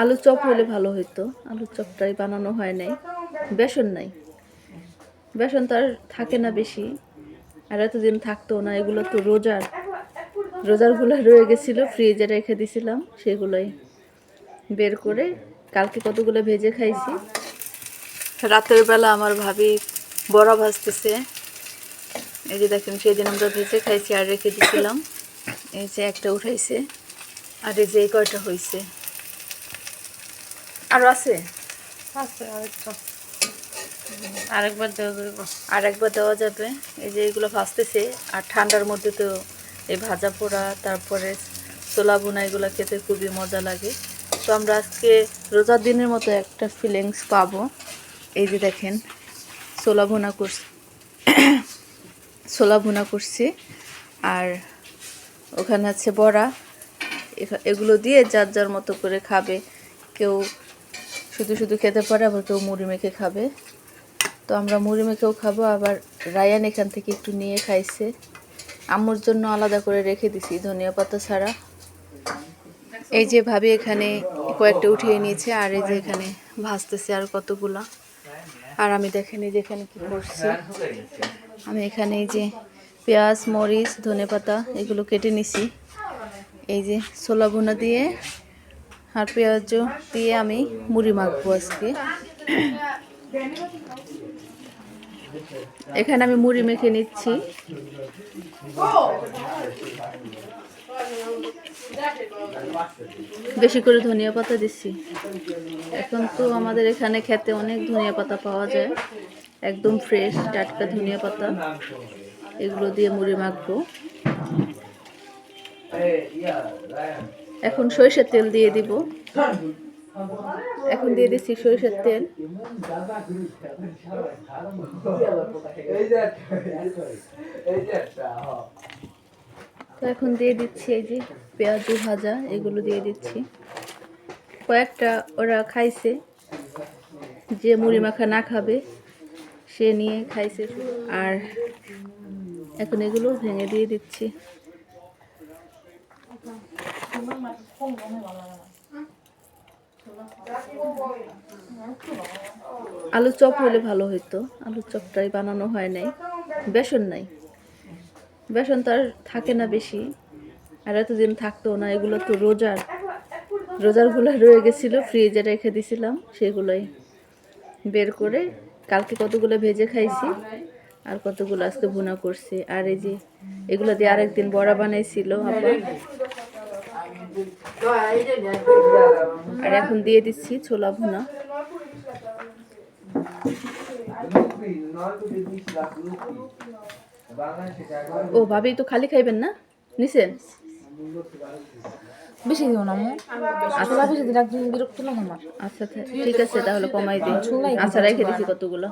আলুর চপ হলে ভালো হতো আলুর চপটাই বানানো হয় নাই। বেসন নাই। বেসন তো আর থাকে না বেশি। আর এতদিন থাকতো না এগুলো তো রোজার। রোজারগুলো রয়ে গেছিল ফ্রিজে রেখে দিছিলাম সেগুলোই বের করে কালকে কতগুলো ভেজে খাইছি। রাতের বেলা আমার ভাবি বড়া ভাজতেছে। এই যে দেখেন সেদিন আমরা ভেজে খাইছি আর রেখে দিছিলাম। এই যে একটা উঠাইছে। আর এই যে এই কয়টা হয়েছে আরও আছে? আছে আরেকটা। আরেকবার দেওয়া যাবে। আর একবার দেওয়া যাবে। এই যে এগুলো ভাজতেছে আর ঠান্ডার মধ্যে তো এই ভাজা পোড়া তারপরে ছোলা ভুনা এগুলো খেতে খুবই মজা লাগে। তো আমরা আজকে রোজার দিনের মতো একটা ফিলিংস পাবো। এই যে দেখেন ছোলা ভুনা করছি। ছোলা ভুনা করছি। আর ওখানে আছে বড়া। এগুলো দিয়ে যার যার মতো করে খাবে। কেউ শুধু শুধু খেতে পারে, আবার কেউ মুড়ি মেখে খাবে। তো আমরা মুড়ি মেখেও খাব, আবার রায়ান এখান থেকে একটু নিয়ে খাইছে। আম্মুর জন্য আলাদা করে রেখে দিছি, ধনিয়া পাতা ছাড়া। এই যে ভাবি এখানে কয়েকটা উঠিয়ে নিয়েছে, আর এই যে এখানে ভাজতেছে আর কতগুলা। আর আমি দেখেন এই যে এখানে কী করছি। আমি এখানে এই যে পেঁয়াজ, মরিচ, ধনে পাতা, এগুলো কেটে নিছি। এই যে ছোলা ভুনা দিয়ে আর পেঁয়াজ দিয়ে আমি মুড়ি মাখবো আজকে। এখানে আমি মুড়ি মেখে নিচ্ছি। বেশি করে ধনিয়া পাতা দিচ্ছি। এখন তো আমাদের এখানে খেতে অনেক ধনিয়া পাতা পাওয়া যায়। একদম ফ্রেশ টাটকা ধনিয়া পাতা। এগুলো দিয়ে মুড়ি মাখবো। এখন সরিষার তেল দিয়ে দিব। এখন দিয়ে দিচ্ছি সরিষার তেল। তো এখন দিয়ে দিচ্ছি এই যে পেঁয়াজু ভাজা, এগুলো দিয়ে দিচ্ছি। কয়েকটা ওরা খাইছে, যে মুড়ি মাখা না খাবে, সে নিয়ে খাইছে। আর এখন এগুলো ভেঙে দিয়ে দিচ্ছি। আলুর চপ হলে ভালো হতো আলুর চপটাই বানানো হয় নাই। বেসন নাই। বেসন তো আর থাকে না বেশি। আর এতদিন থাকতো না, এগুলো তো রোজার। রোজারগুলো রয়ে গেছিল, ফ্রিজে রেখে দিছিলাম, সেগুলোই বের করে কালকে কতগুলো ভেজে খাইছি, আর কতগুলো আজকে ভুনা করছি। আর এই যে এগুলো দিয়ে আরেকদিন বড়া বানাইছিল আপা আর এখন দিয়ে দিচ্ছি ছোলা ভুনা। ও ভাবি তো খালি খাইবেন না? নিছেন? বেশি দিও না মো। আসলে বেশি দিন একদিন বিরক্ত লাগে আমার। আচ্ছা ঠিক আছে তাহলে কমাই দিন। আচ্ছা রেখে দিছি কতগুলো।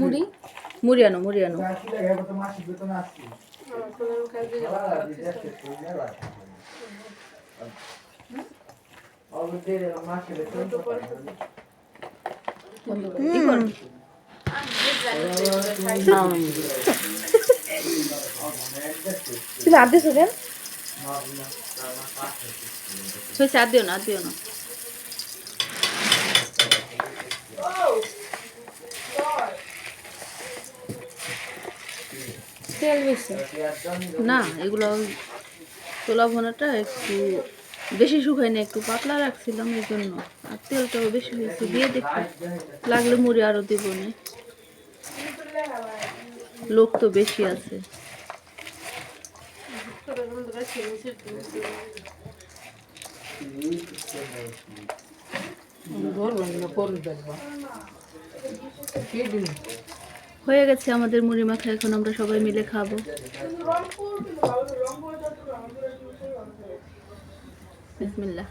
মুড়ি? মুড়ি আনো মুড়ি আনো কি কর? তুমি আর দিছো কেন আর দিও না আর দিও না তেল বেশি। না এগুলো তোলা ভোনাটা একটু বেশি শুকাই না একটু পাতলা রাখছিলাম এই জন্য। আর তেলটাও বেশি হয়েছে দিয়ে দেখি। লাগলে মুড়ি আরও দিব না। লোক তো বেশি আছে। হয়ে গেছে আমাদের মুড়ি মাখা এখন আমরা সবাই মিলে খাব। বিসমিল্লাহ।